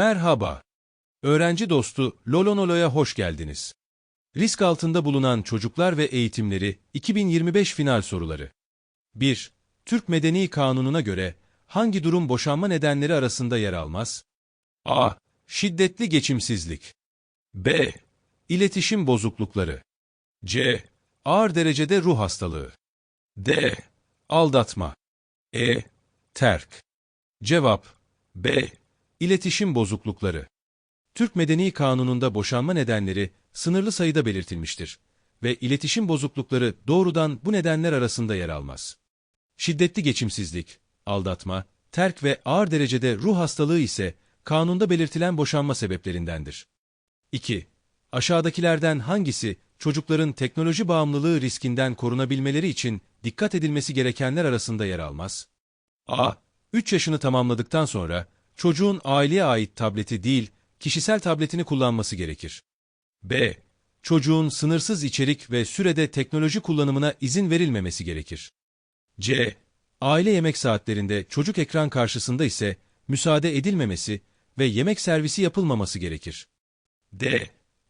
Merhaba. Öğrenci dostu Lolonolo'ya hoş geldiniz. Risk altında bulunan çocuklar ve eğitimleri 2025 final soruları. 1. Türk Medeni Kanunu'na göre hangi durum boşanma nedenleri arasında yer almaz? A. Şiddetli geçimsizlik. B. İletişim bozuklukları. C. Ağır derecede ruh hastalığı. D. Aldatma. E. Terk. Cevap B. İletişim bozuklukları. Türk Medeni Kanunu'nda boşanma nedenleri sınırlı sayıda belirtilmiştir ve iletişim bozuklukları doğrudan bu nedenler arasında yer almaz. Şiddetli geçimsizlik, aldatma, terk ve ağır derecede ruh hastalığı ise kanunda belirtilen boşanma sebeplerindendir. 2. Aşağıdakilerden hangisi çocukların teknoloji bağımlılığı riskinden korunabilmeleri için dikkat edilmesi gerekenler arasında yer almaz? A. 3 yaşını tamamladıktan sonra çocuğun aileye ait tableti değil, kişisel tabletini kullanması gerekir. B. Çocuğun sınırsız içerik ve sürede teknoloji kullanımına izin verilmemesi gerekir. C. Aile yemek saatlerinde çocuk ekran karşısında ise müsaade edilmemesi ve yemek servisi yapılmaması gerekir. D.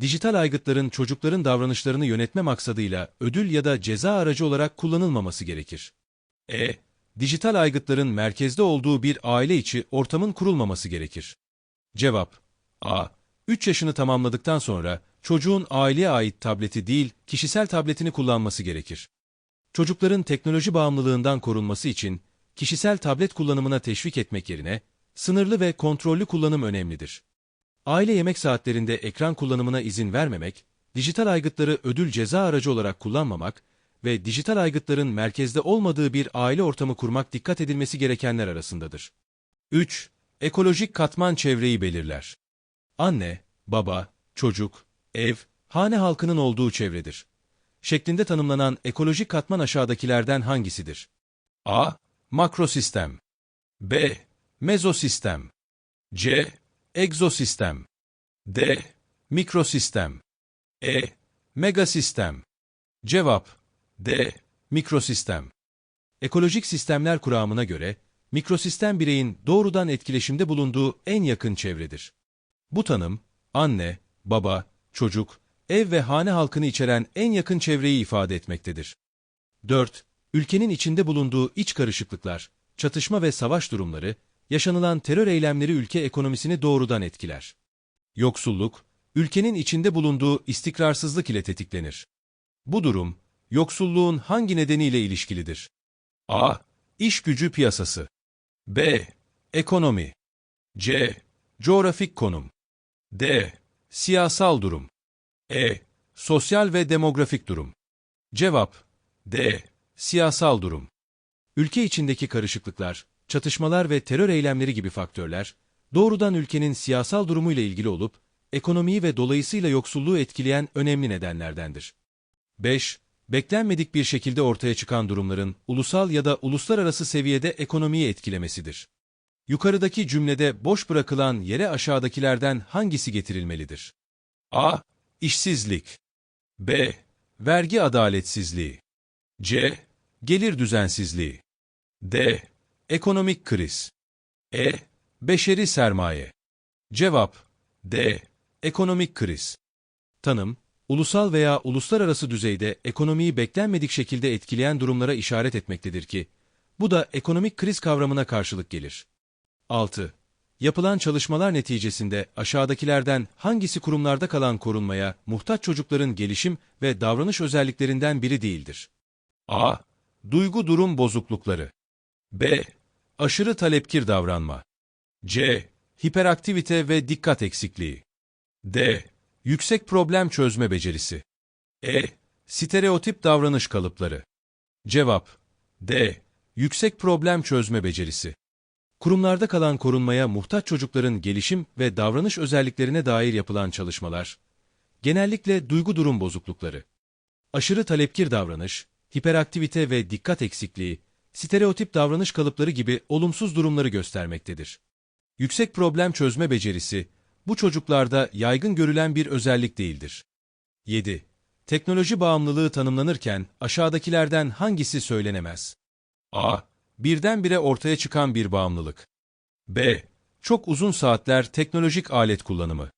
Dijital aygıtların çocukların davranışlarını yönetme maksadıyla ödül ya da ceza aracı olarak kullanılmaması gerekir. E. Dijital aygıtların merkezde olduğu bir aile içi ortamın kurulmaması gerekir. Cevap A. 3 yaşını tamamladıktan sonra çocuğun aileye ait tableti değil, kişisel tabletini kullanması gerekir. Çocukların teknoloji bağımlılığından korunması için kişisel tablet kullanımına teşvik etmek yerine sınırlı ve kontrollü kullanım önemlidir. Aile yemek saatlerinde ekran kullanımına izin vermemek, dijital aygıtları ödül ceza aracı olarak kullanmamak ve dijital aygıtların merkezde olmadığı bir aile ortamı kurmak dikkat edilmesi gerekenler arasındadır. 3. Ekolojik katman çevreyi belirler. Anne, baba, çocuk, ev, hane halkının olduğu çevredir. Şeklinde tanımlanan ekolojik katman aşağıdakilerden hangisidir? A. Makrosistem B. Mezosistem C. Egzosistem D. Mikrosistem E. Megasistem Cevap D. Mikrosistem Ekolojik sistemler kuramına göre, mikrosistem bireyin doğrudan etkileşimde bulunduğu en yakın çevredir. Bu tanım, anne, baba, çocuk, ev ve hane halkını içeren en yakın çevreyi ifade etmektedir. 4. Ülkenin içinde bulunduğu iç karışıklıklar, çatışma ve savaş durumları, yaşanılan terör eylemleri ülke ekonomisini doğrudan etkiler. Yoksulluk, ülkenin içinde bulunduğu istikrarsızlık ile tetiklenir. Bu durum, yoksulluğun hangi nedeniyle ilişkilidir? A. İş gücü piyasası B. Ekonomi C. Coğrafik konum D. Siyasal durum E. Sosyal ve demografik durum Cevap D. Siyasal durum Ülke içindeki karışıklıklar, çatışmalar ve terör eylemleri gibi faktörler, doğrudan ülkenin siyasal durumuyla ilgili olup, ekonomiyi ve dolayısıyla yoksulluğu etkileyen önemli nedenlerdendir. 5. Beklenmedik bir şekilde ortaya çıkan durumların ulusal ya da uluslararası seviyede ekonomiyi etkilemesidir. Yukarıdaki cümlede boş bırakılan yere aşağıdakilerden hangisi getirilmelidir? A. İşsizlik B. Vergi adaletsizliği C. Gelir düzensizliği D. Ekonomik kriz E. Beşeri sermaye Cevap D. Ekonomik kriz Tanım, ulusal veya uluslararası düzeyde ekonomiyi beklenmedik şekilde etkileyen durumlara işaret etmektedir ki, bu da ekonomik kriz kavramına karşılık gelir. 6. Yapılan çalışmalar neticesinde aşağıdakilerden hangisi kurumlarda kalan korunmaya muhtaç çocukların gelişim ve davranış özelliklerinden biri değildir? A. Duygu durum bozuklukları B. Aşırı talepkir davranma C. Hiperaktivite ve dikkat eksikliği D. Yüksek problem çözme becerisi E. Stereotip davranış kalıpları Cevap D. Yüksek problem çözme becerisi Kurumlarda kalan korunmaya muhtaç çocukların gelişim ve davranış özelliklerine dair yapılan çalışmalar, genellikle duygu durum bozuklukları, aşırı talepkir davranış, hiperaktivite ve dikkat eksikliği, stereotip davranış kalıpları gibi olumsuz durumları göstermektedir. Yüksek problem çözme becerisi, bu çocuklarda yaygın görülen bir özellik değildir. 7. Teknoloji bağımlılığı tanımlanırken aşağıdakilerden hangisi söylenemez? A birdenbire ortaya çıkan bir bağımlılık. B. Çok uzun saatler teknolojik alet kullanımı.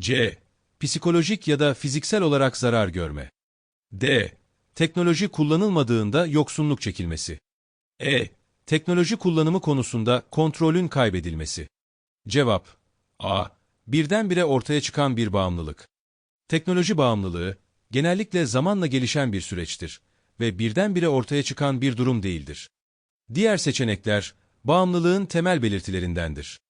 C. Psikolojik ya da fiziksel olarak zarar görme. D. Teknoloji kullanılmadığında yoksunluk çekilmesi. E. Teknoloji kullanımı konusunda kontrolün kaybedilmesi. Cevap A. Birdenbire ortaya çıkan bir bağımlılık. Teknoloji bağımlılığı, genellikle zamanla gelişen bir süreçtir ve birdenbire ortaya çıkan bir durum değildir. Diğer seçenekler, bağımlılığın temel belirtilerindendir.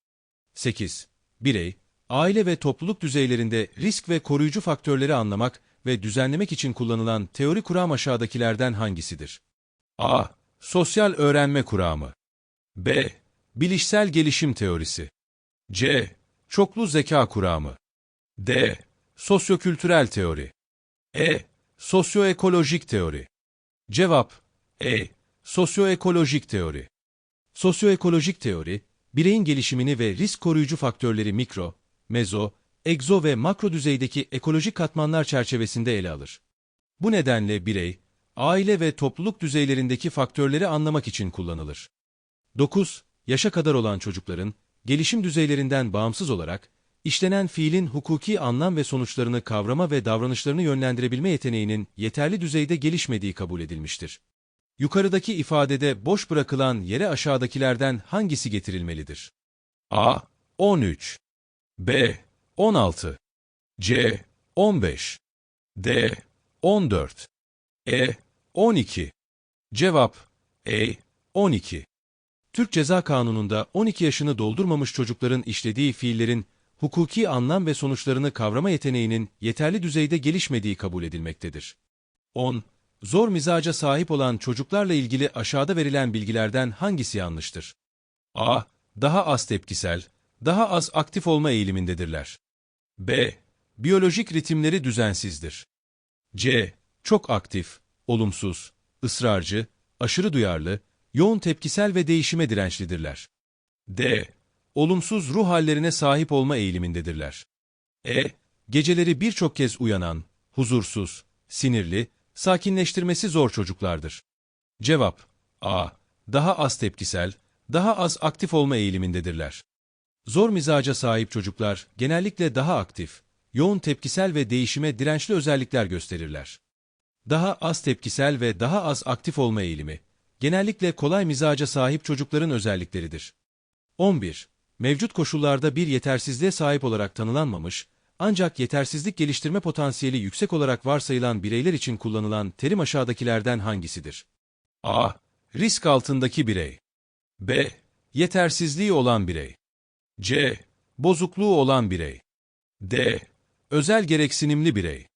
8. Birey, aile ve topluluk düzeylerinde risk ve koruyucu faktörleri anlamak ve düzenlemek için kullanılan teori kuram aşağıdakilerden hangisidir? A. Sosyal öğrenme kuramı. B. Bilişsel gelişim teorisi. C. Çoklu zeka kuramı. D. Sosyokültürel teori. E. Sosyoekolojik teori. Cevap E. Sosyoekolojik teori. Sosyoekolojik teori, bireyin gelişimini ve risk koruyucu faktörleri mikro, mezo, egzo ve makro düzeydeki ekolojik katmanlar çerçevesinde ele alır. Bu nedenle birey, aile ve topluluk düzeylerindeki faktörleri anlamak için kullanılır. 9. Yaşa kadar olan çocukların, gelişim düzeylerinden bağımsız olarak, işlenen fiilin hukuki anlam ve sonuçlarını kavrama ve davranışlarını yönlendirebilme yeteneğinin yeterli düzeyde gelişmediği kabul edilmiştir. Yukarıdaki ifadede boş bırakılan yere aşağıdakilerden hangisi getirilmelidir? A. 13 B. 16 C. 15 D. 14 E. 12 Cevap E. 12 Türk Ceza Kanunu'nda 12 yaşını doldurmamış çocukların işlediği fiillerin hukuki anlam ve sonuçlarını kavrama yeteneğinin yeterli düzeyde gelişmediği kabul edilmektedir. 10. Zor mizaca sahip olan çocuklarla ilgili aşağıda verilen bilgilerden hangisi yanlıştır? A. Daha az tepkisel, daha az aktif olma eğilimindedirler. B. Biyolojik ritimleri düzensizdir. C. Çok aktif, olumsuz, ısrarcı, aşırı duyarlı, yoğun tepkisel ve değişime dirençlidirler. D. Olumsuz ruh hallerine sahip olma eğilimindedirler. E. Geceleri birçok kez uyanan, huzursuz, sinirli, sakinleştirmesi zor çocuklardır. Cevap A. Daha az tepkisel, daha az aktif olma eğilimindedirler. Zor mizaca sahip çocuklar genellikle daha aktif, yoğun tepkisel ve değişime dirençli özellikler gösterirler. Daha az tepkisel ve daha az aktif olma eğilimi, genellikle kolay mizaca sahip çocukların özellikleridir. 11. Mevcut koşullarda bir yetersizliğe sahip olarak tanılanmamış, ancak yetersizlik geliştirme potansiyeli yüksek olarak varsayılan bireyler için kullanılan terim aşağıdakilerden hangisidir? A. Risk altındaki birey. B. Yetersizliği olan birey. C. Bozukluğu olan birey. D. Özel gereksinimli birey.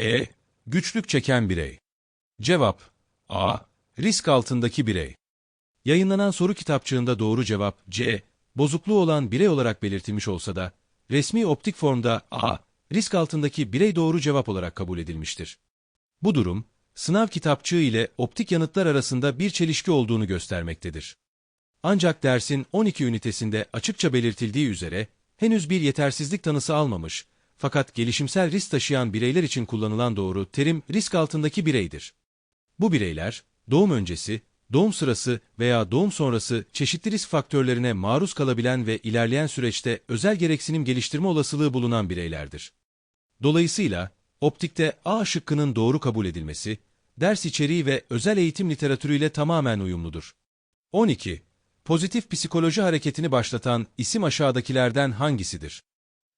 E. Güçlük çeken birey. Cevap A. Risk altındaki birey. Yayınlanan soru kitapçığında doğru cevap C. Bozukluğu olan birey olarak belirtilmiş olsa da, resmi optik formda A. Risk altındaki birey doğru cevap olarak kabul edilmiştir. Bu durum, sınav kitapçığı ile optik yanıtlar arasında bir çelişki olduğunu göstermektedir. Ancak dersin 12 ünitesinde açıkça belirtildiği üzere, henüz bir yetersizlik tanısı almamış, fakat gelişimsel risk taşıyan bireyler için kullanılan doğru terim risk altındaki bireydir. Bu bireyler, doğum öncesi, doğum sırası veya doğum sonrası çeşitli risk faktörlerine maruz kalabilen ve ilerleyen süreçte özel gereksinim geliştirme olasılığı bulunan bireylerdir. Dolayısıyla, optikte A şıkkının doğru kabul edilmesi, ders içeriği ve özel eğitim literatürüyle tamamen uyumludur. 12. Pozitif psikoloji hareketini başlatan isim aşağıdakilerden hangisidir?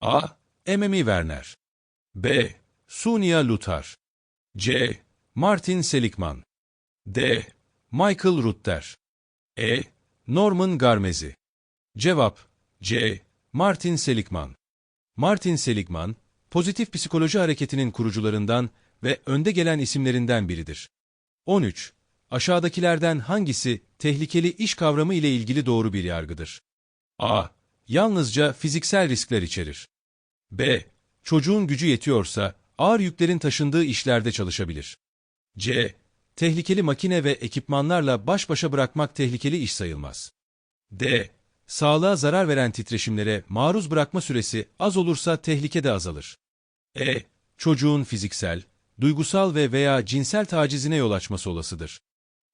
A. Ememi Werner B. Sunia Luthar C. Martin Seligman D. Michael Rutter E. Norman Garmezi Cevap C. Martin Seligman Martin Seligman, pozitif psikoloji hareketinin kurucularından ve önde gelen isimlerinden biridir. 13. Aşağıdakilerden hangisi tehlikeli iş kavramı ile ilgili doğru bir yargıdır? A. Yalnızca fiziksel riskler içerir. B. Çocuğun gücü yetiyorsa ağır yüklerin taşındığı işlerde çalışabilir. C. Tehlikeli makine ve ekipmanlarla baş başa bırakmak tehlikeli iş sayılmaz. D. Sağlığa zarar veren titreşimlere maruz bırakma süresi az olursa tehlike de azalır. E. Çocuğun fiziksel, duygusal ve veya cinsel tacizine yol açması olasıdır.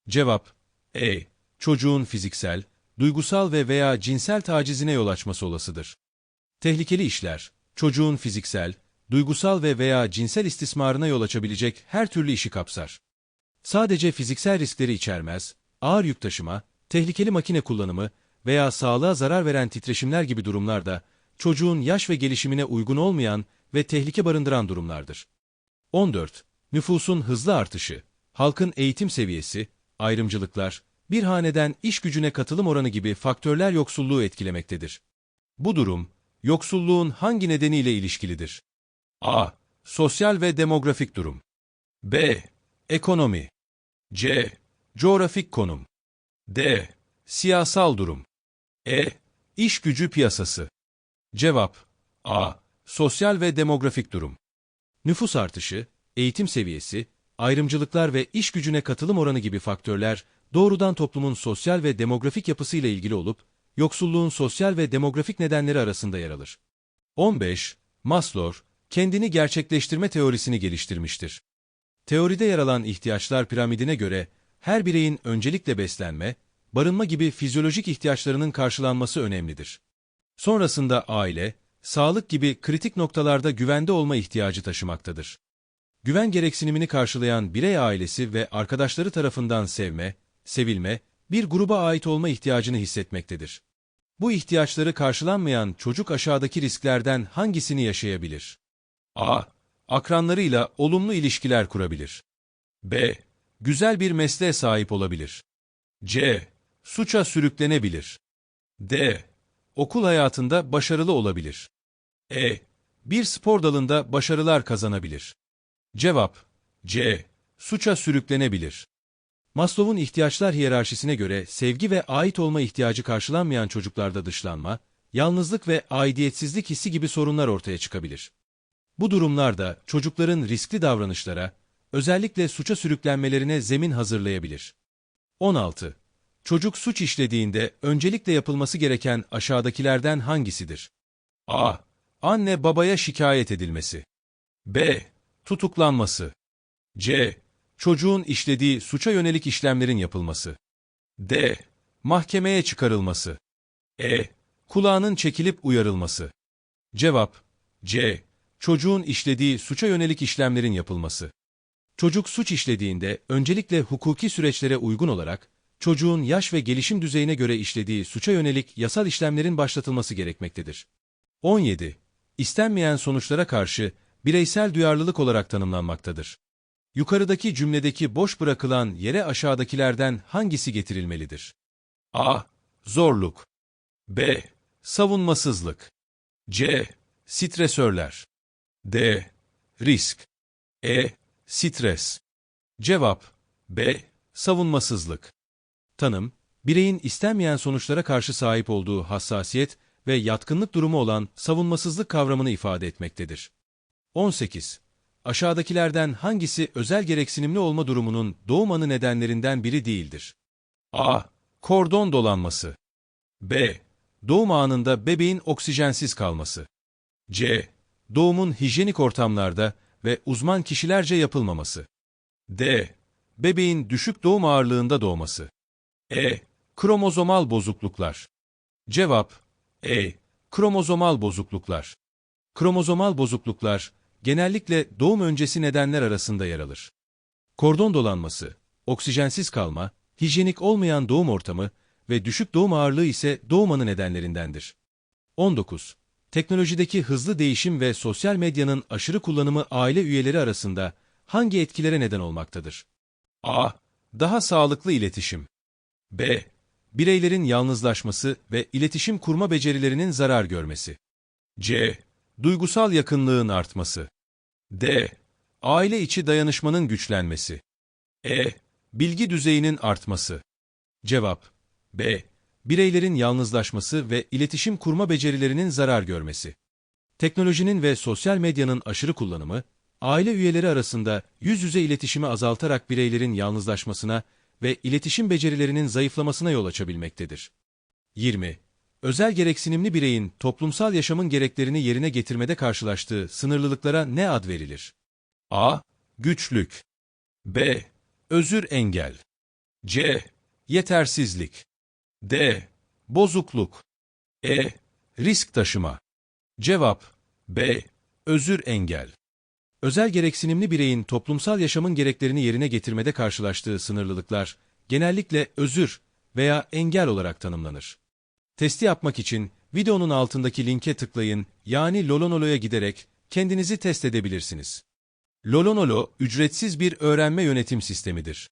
Cevap E. Çocuğun fiziksel, duygusal ve veya cinsel tacizine yol açması olasıdır. Tehlikeli işler, çocuğun fiziksel, duygusal ve veya cinsel istismarına yol açabilecek her türlü işi kapsar. Sadece fiziksel riskleri içermez, ağır yük taşıma, tehlikeli makine kullanımı veya sağlığa zarar veren titreşimler gibi durumlar da çocuğun yaş ve gelişimine uygun olmayan ve tehlike barındıran durumlardır. 14. Nüfusun hızlı artışı, halkın eğitim seviyesi, ayrımcılıklar, bir haneden iş gücüne katılım oranı gibi faktörler yoksulluğu etkilemektedir. Bu durum, yoksulluğun hangi nedeniyle ilişkilidir? A. Sosyal ve demografik durum. B. Ekonomi. C. Coğrafik konum. D. Siyasal durum. E. İş gücü piyasası. Cevap A. Sosyal ve demografik durum. Nüfus artışı, eğitim seviyesi, ayrımcılıklar ve iş gücüne katılım oranı gibi faktörler doğrudan toplumun sosyal ve demografik yapısıyla ilgili olup, yoksulluğun sosyal ve demografik nedenleri arasında yer alır. 15. Maslow, kendini gerçekleştirme teorisini geliştirmiştir. Teoride yer alan ihtiyaçlar piramidine göre her bireyin öncelikle beslenme, barınma gibi fizyolojik ihtiyaçlarının karşılanması önemlidir. Sonrasında aile, sağlık gibi kritik noktalarda güvende olma ihtiyacı taşımaktadır. Güven gereksinimini karşılayan birey ailesi ve arkadaşları tarafından sevme, sevilme, bir gruba ait olma ihtiyacını hissetmektedir. Bu ihtiyaçları karşılanmayan çocuk aşağıdaki risklerden hangisini yaşayabilir? A. Akranlarıyla olumlu ilişkiler kurabilir. B. Güzel bir mesleğe sahip olabilir. C. Suça sürüklenebilir. D. Okul hayatında başarılı olabilir. E. Bir spor dalında başarılar kazanabilir. Cevap C. Suça sürüklenebilir. Maslow'un ihtiyaçlar hiyerarşisine göre sevgi ve ait olma ihtiyacı karşılanmayan çocuklarda dışlanma, yalnızlık ve aidiyetsizlik hissi gibi sorunlar ortaya çıkabilir. Bu durumlarda çocukların riskli davranışlara, özellikle suça sürüklenmelerine zemin hazırlayabilir. 16. Çocuk suç işlediğinde öncelikle yapılması gereken aşağıdakilerden hangisidir? A. Anne babaya şikayet edilmesi. B. Tutuklanması. C. Çocuğun işlediği suça yönelik işlemlerin yapılması. D. Mahkemeye çıkarılması. E. Kulağının çekilip uyarılması. Cevap C. Çocuğun işlediği suça yönelik işlemlerin yapılması. Çocuk suç işlediğinde öncelikle hukuki süreçlere uygun olarak çocuğun yaş ve gelişim düzeyine göre işlediği suça yönelik yasal işlemlerin başlatılması gerekmektedir. 17. İstenmeyen sonuçlara karşı bireysel duyarlılık olarak tanımlanmaktadır. Yukarıdaki cümledeki boş bırakılan yere aşağıdakilerden hangisi getirilmelidir? A. Zorluk B. Savunmasızlık C. Stresörler D. Risk E. Stres Cevap B. Savunmasızlık Tanım, bireyin istenmeyen sonuçlara karşı sahip olduğu hassasiyet ve yatkınlık durumu olan savunmasızlık kavramını ifade etmektedir. 18. Aşağıdakilerden hangisi özel gereksinimli olma durumunun doğum anı nedenlerinden biri değildir? A. Kordon dolanması B. Doğum anında bebeğin oksijensiz kalması C. Doğumun hijyenik ortamlarda ve uzman kişilerce yapılmaması D. Bebeğin düşük doğum ağırlığında doğması E. Kromozomal bozukluklar Cevap E. Kromozomal bozukluklar Kromozomal bozukluklar, genellikle doğum öncesi nedenler arasında yer alır. Kordon dolanması, oksijensiz kalma, hijyenik olmayan doğum ortamı ve düşük doğum ağırlığı ise doğum anı nedenlerindendir. 19. Teknolojideki hızlı değişim ve sosyal medyanın aşırı kullanımı aile üyeleri arasında hangi etkilere neden olmaktadır? A. Daha sağlıklı iletişim. B. Bireylerin yalnızlaşması ve iletişim kurma becerilerinin zarar görmesi. C. Duygusal yakınlığın artması. D. Aile içi dayanışmanın güçlenmesi. E. Bilgi düzeyinin artması. Cevap B. Bireylerin yalnızlaşması ve iletişim kurma becerilerinin zarar görmesi. Teknolojinin ve sosyal medyanın aşırı kullanımı, aile üyeleri arasında yüz yüze iletişimi azaltarak bireylerin yalnızlaşmasına ve iletişim becerilerinin zayıflamasına yol açabilmektedir. 20 özel gereksinimli bireyin toplumsal yaşamın gereklerini yerine getirmede karşılaştığı sınırlılıklara ne ad verilir? A. Güçlük B. Özür engel C. Yetersizlik D. Bozukluk E. Risk taşıma Cevap B. Özür engel Özel gereksinimli bireyin toplumsal yaşamın gereklerini yerine getirmede karşılaştığı sınırlılıklar genellikle özür veya engel olarak tanımlanır. Testi yapmak için videonun altındaki linke tıklayın yani Lolonolo'ya giderek kendinizi test edebilirsiniz. Lolonolo ücretsiz bir öğrenme yönetim sistemidir.